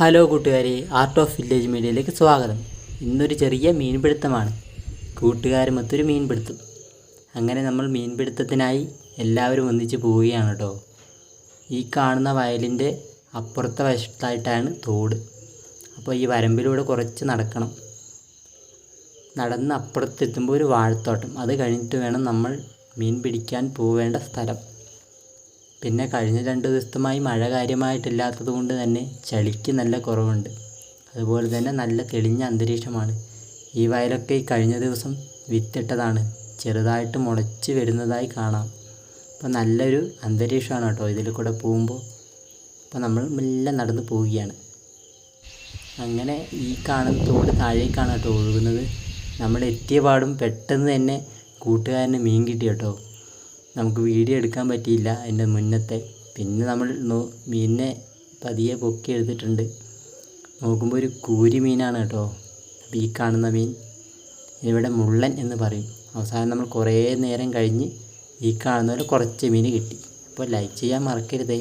Hello കൂട്ടുകാരെ art of village മീഡിയയിലേക്ക് സ്വാഗതം. ഇന്നൊരു ചെറിയ മീൻപിടുത്തമാണ്. കൂട്ടുകാരുമൊത്തൊരു മീൻപിടുത്തം. അങ്ങനെ നമ്മൾ മീൻപിടുത്തത്തിനായി എല്ലാവരും ഒന്നിച്ച് പോവുകയാണ് കേട്ടോ ഈ കാണുന്ന വയലിന്റെ അപ്പുറത്തെ വശത്തായിട്ടാണ് തോട്. അപ്പോൾ ഈ വരമ്പിലൂടെ കുറച്ച് നടക്കണം. നടന്ന് അപ്പുറത്തെത്തുമ്പോൾ ഒരു വാഴത്തോട്ടം. അത് കഴിഞ്ഞിട്ട് വേണം നമ്മൾ മീൻ പിടിക്കാൻ പോവേണ്ട സ്ഥലം. പിന്നെ കഴിഞ്ഞ രണ്ട് ദിവസമായി മഴ കാര്യമായിട്ടില്ലാത്തത് കൊണ്ട് തന്നെ ചളിക്ക് നല്ല കുറവുണ്ട്. അതുപോലെ തന്നെ നല്ല തെളിഞ്ഞ അന്തരീക്ഷമാണ്. ഈ വയലൊക്കെ ഈ കഴിഞ്ഞ ദിവസം വിത്തിട്ടതാണ്. ചെറുതായിട്ട് മുളച്ച് വരുന്നതായി കാണാം. അപ്പോൾ നല്ലൊരു അന്തരീക്ഷമാണ് കേട്ടോ ഇതിൽ കൂടെ പോകുമ്പോൾ. അപ്പോൾ നമ്മൾ മെല്ലെ നടന്ന് പോവുകയാണ്. അങ്ങനെ ഈ കാണുന്ന തോട് താഴേക്കാണ് കേട്ടോ ഒഴുകുന്നത്. നമ്മൾ എത്തിയ പാടും പെട്ടെന്ന് തന്നെ കൂട്ടുകാരന് മീൻ കിട്ടി കേട്ടോ. നമുക്ക് വീഡിയോ എടുക്കാൻ പറ്റിയില്ല അതിന്റെ മുന്നത്തെ. പിന്നെ നമ്മൾ മീനിനെ പതിയെ പൊക്കി എടുത്തിട്ടുണ്ട്. നോക്കുമ്പോൾ ഒരു കൂരി മീനാണ് കേട്ടോ. അപ്പോൾ ഈ കാണുന്ന മീൻ. ഇവിടെ മുള്ളൻ എന്ന് പറയും. അവസാനം നമ്മൾ കുറേ നേരം കഴിഞ്ഞ് ഈ കാണുന്ന കുറച്ച് മീൻ കിട്ടി. അപ്പോൾ ലൈക്ക് ചെയ്യാൻ മറക്കരുതേ.